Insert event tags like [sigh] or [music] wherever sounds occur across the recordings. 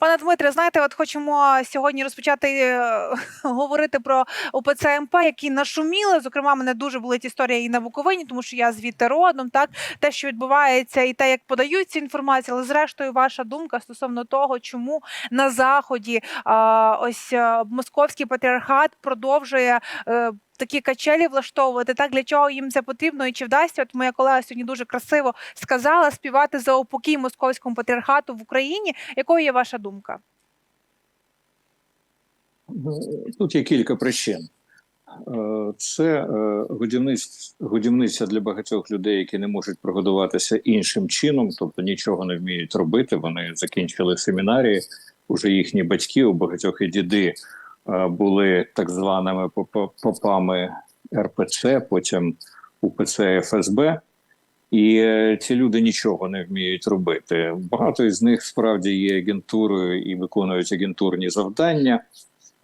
Пане Дмитре, знаєте, от хочемо сьогодні розпочати е, [laughs] говорити про УПЦ МП, які нашуміли. Зокрема, мене дуже болить історія і на Буковині, тому що я звідти родом. Так те, що відбувається, і те, як подають цю але зрештою, ваша думка стосовно того, чому на заході ось московський патріархат продовжує. Такі качелі влаштовувати, так для чого їм це потрібно, і чи вдасться? От моя колега сьогодні дуже красиво сказала співати за упокій московському патріархату в Україні. Якою є ваша думка? Тут є кілька причин. Е, Це е, годівниця для багатьох людей, які не можуть прогодуватися іншим чином, тобто нічого не вміють робити. Вони закінчили семінарії. Уже їхні батьки, у багатьох і діди були так званими попа- попами РПЦ, потім УПЦ ФСБ. І е, ці люди нічого не вміють робити. Багато із них справді є агентурою і виконують агентурні завдання.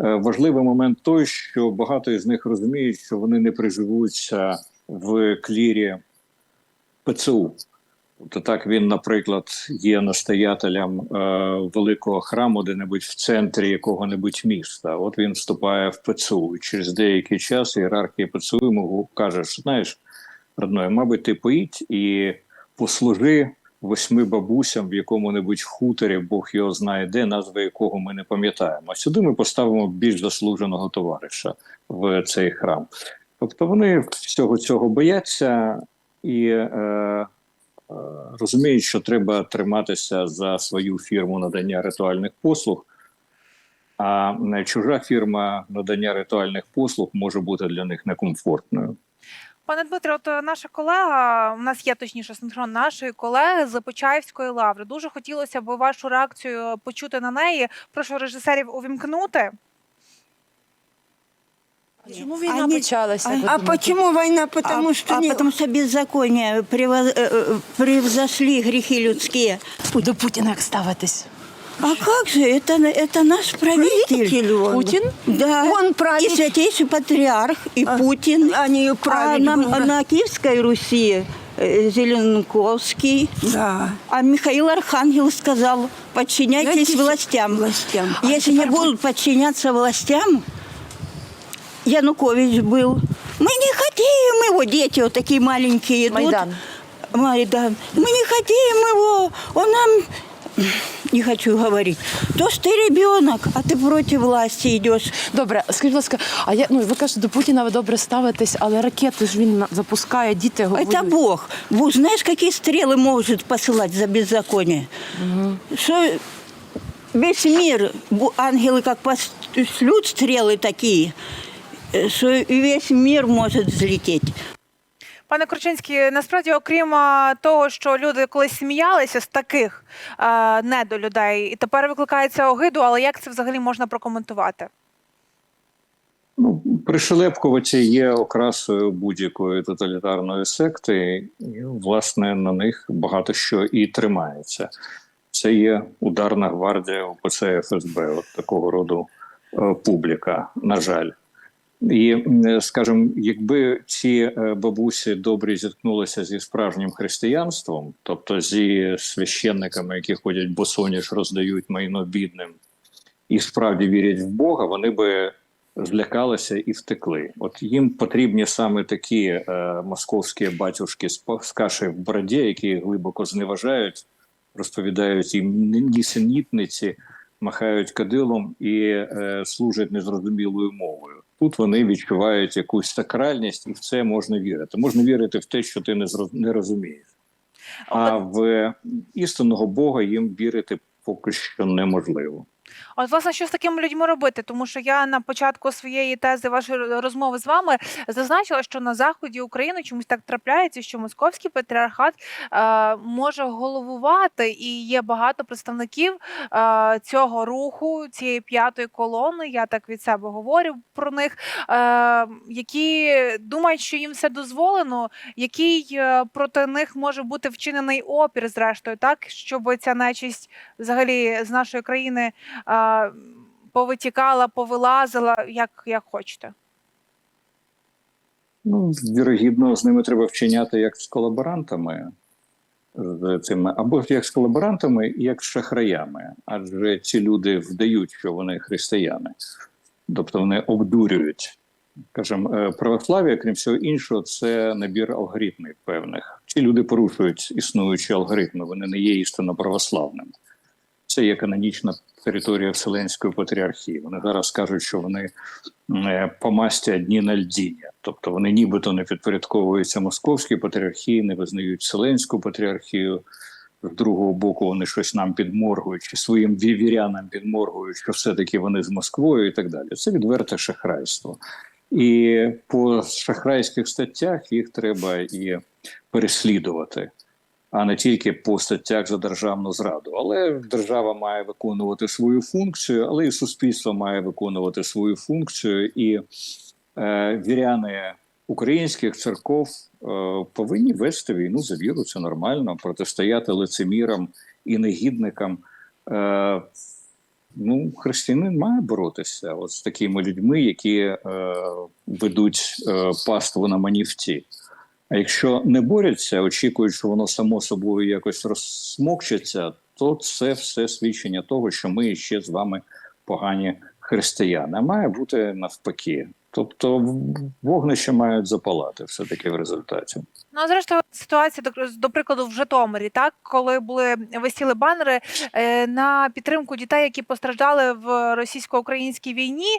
Е, Важливий момент той, що багато із них розуміють, що вони не приживуться в клірі ПЦУ. Тобто так він, наприклад, є настоятелем е, великого храму, де-небудь в центрі якого-небудь міста. От він вступає в ПЦУ. І через деякий час ієрархія ПЦУ йому каже, що знаєш, родной, мабуть, ти поїдь і послужи восьми бабусям в якому-небудь хуторі, Бог його знає де, назви якого ми не пам'ятаємо. А сюди ми поставимо більш заслуженого товариша в цей храм. Тобто вони всього цього бояться і е, розуміють, що треба триматися за свою фірму надання ритуальних послуг. А е, чужа фірма надання ритуальних послуг може бути для них некомфортною. Пане Дмитре, от е, наша колега, у нас є точніше синхрон нашої колеги з Почаївської лаври. Дуже хотілося б вашу реакцію почути на неї. Прошу режисерів увімкнути. Чому війна Они- почалася? А, ви а думаєте? почему война? Потому А- что а не- потому потому что беззаконие прево- э, э, превзошли грехи людские. До Путіна як ставитись? А как же это, это наш правитель? Путін? Да. Он правитель. И святейший патриарх, и Путин. Они А правильно. на, на Киевской Руси э, Зеленковский. Да. А Михаил Архангел сказал, подчиняйтесь Подчиняйтесь властям. властям. Если не будут подчиняться властям, Янукович был. Мы не хотим его, дети вот такие маленькие идут. Майдан. Майдан. Мы не хотим его, он нам... Не хочу говорить. То, что ты ребенок, а ты против власти идешь. Добре, скажіть, будь ласка, а я ну ви кажете, до Путіна ви добре ставитесь, але ракети ж він на- запускає, діти його Это воюють. Бог. Бог, знаешь, какие стрелы может посылать за беззаконие? Что весь мир, бу- ангелы как пошлют стрелы такие, э, весь мир может взлететь. Пане Кручинський, насправді, окрім того, що люди колись сміялися з таких а, недолюдей, і тепер викликається огиду, але як це взагалі можна прокоментувати? Ну, пришелепкуваті є окрасою будь-якої тоталітарної секти, і, власне, на них багато що і тримається. Це є ударна гвардія УПЦ ФСБ, от такого роду е, публіка, на жаль. І, скажімо, якби ці е, бабусі добрі зіткнулися зі справжнім християнством, тобто зі священниками, які ходять босоніж, роздають майно бідним, і справді вірять в Бога, вони би злякалися і втекли. От їм потрібні саме такі е, московські батюшки з каші в бороді, які глибоко зневажають, розповідають їм нісенітниці, махають кадилом і е, служать незрозумілою мовою. Тут вони відчувають якусь сакральність, і в це можна вірити. Можна вірити в те, що ти не не розумієш. А в істинного Бога їм вірити поки що неможливо. От, власне, що з такими людьми робити? Тому що я на початку своєї тези вашої розмови з вами зазначила, що на заході України чомусь так трапляється, що московський патріархат е, може головувати, і є багато представників е, цього руху, цієї п'ятої колони. Я так від себе говорю про них, е, які думають, що їм все дозволено, який е, проти них може бути вчинений опір, зрештою, так щоб ця нечисть взагалі з нашої країни повитікала, повилазила, як, як хочете. Ну, вірогідно, з ними треба вчиняти як з колаборантами. з цими або як з колаборантами, як з шахраями. Адже ці люди вдають, що вони християни, тобто вони обдурюють. Кажемо, е, православ'я, крім всього іншого, це набір алгоритмів певних. Ці люди порушують існуючі алгоритми, вони не є істинно православними. Це є канонічна територія Вселенської патріархії. Вони зараз кажуть, що вони е, по одні на льдіні. Тобто вони нібито не підпорядковуються московській патріархії, не визнають Вселенську патріархію. З другого боку, вони щось нам підморгують, чи своїм ві- вірянам підморгують, що все-таки вони з Москвою і так далі. Це відверте шахрайство. І по шахрайських статтях їх треба і переслідувати, а не тільки по статтях за державну зраду. Але держава має виконувати свою функцію, але і суспільство має виконувати свою функцію. І е, віряни українських церков е, повинні вести війну за віру. Це нормально, протистояти лицемірам і негідникам. Е, Ну, християнин має боротися от з такими людьми, які е, ведуть е, паству на манівці. А якщо не борються, очікують, що воно само собою якось розсмокчеться, то це все свідчення того, що ми ще з вами погані християни. Має бути навпаки. Тобто вогнище мають запалати все-таки в результаті. Ну, а зрештою, ситуація до, до прикладу в Житомирі, так коли були висіли банери е, на підтримку дітей, які постраждали в російсько-українській війні,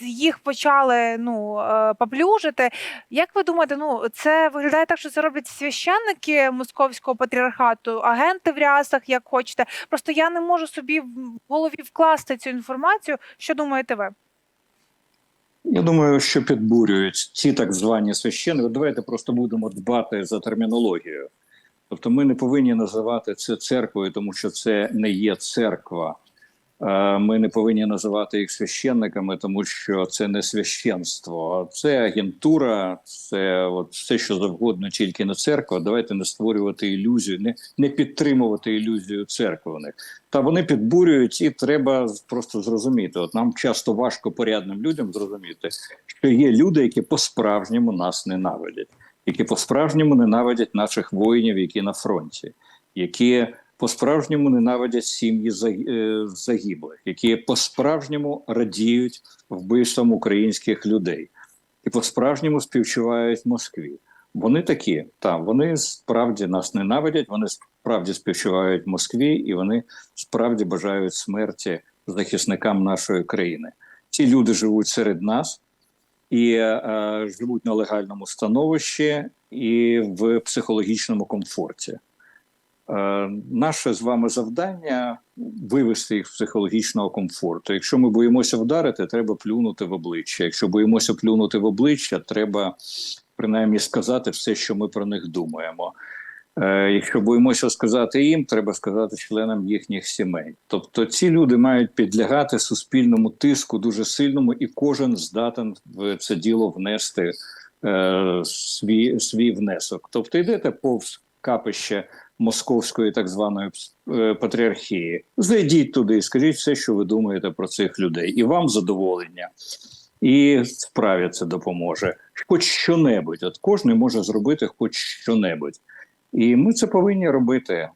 їх почали ну е, поплюжити. Як ви думаєте, ну це виглядає так, що це роблять священники московського патріархату, агенти в рясах, як хочете. Просто я не можу собі в голові вкласти цю інформацію. Що думаєте ви? Я думаю, що підбурюють ці так звані священники. Давайте просто будемо дбати за термінологію. Тобто, ми не повинні називати це церквою, тому що це не є церква. Е, Ми не повинні називати їх священниками, тому що це не священство, це агентура, це от все, що завгодно, тільки не церква. Давайте не створювати ілюзію, не, не підтримувати ілюзію церкви. в. Та вони підбурюють, і треба просто зрозуміти. От нам часто важко порядним людям зрозуміти, що є люди, які по-справжньому нас ненавидять, які по-справжньому ненавидять наших воїнів, які на фронті, які по-справжньому ненавидять сім'ї е, загиблих, які по-справжньому радіють вбивствам українських людей, і по-справжньому співчувають Москві. Вони такі, там вони справді нас ненавидять, вони справді співчувають Москві, і вони справді бажають смерті захисникам нашої країни. Ці люди живуть серед нас і е, живуть на легальному становищі і в психологічному комфорті. Е, наше з вами завдання вивести їх з психологічного комфорту. Якщо ми боїмося вдарити, треба плюнути в обличчя. Якщо боїмося плюнути в обличчя, треба принаймні сказати все, що ми про них думаємо. Е, якщо боїмося сказати їм, треба сказати членам їхніх сімей. Тобто ці люди мають підлягати суспільному тиску дуже сильному, і кожен здатен в це діло внести е, свій, свій внесок. Тобто йдете повз капище московської так званої е, патріархії. Зайдіть туди, і скажіть все, що ви думаєте про цих людей, і вам задоволення. І справі це допоможе. Хоч що-небудь. От кожен може зробити хоч що-небудь. І ми це повинні робити.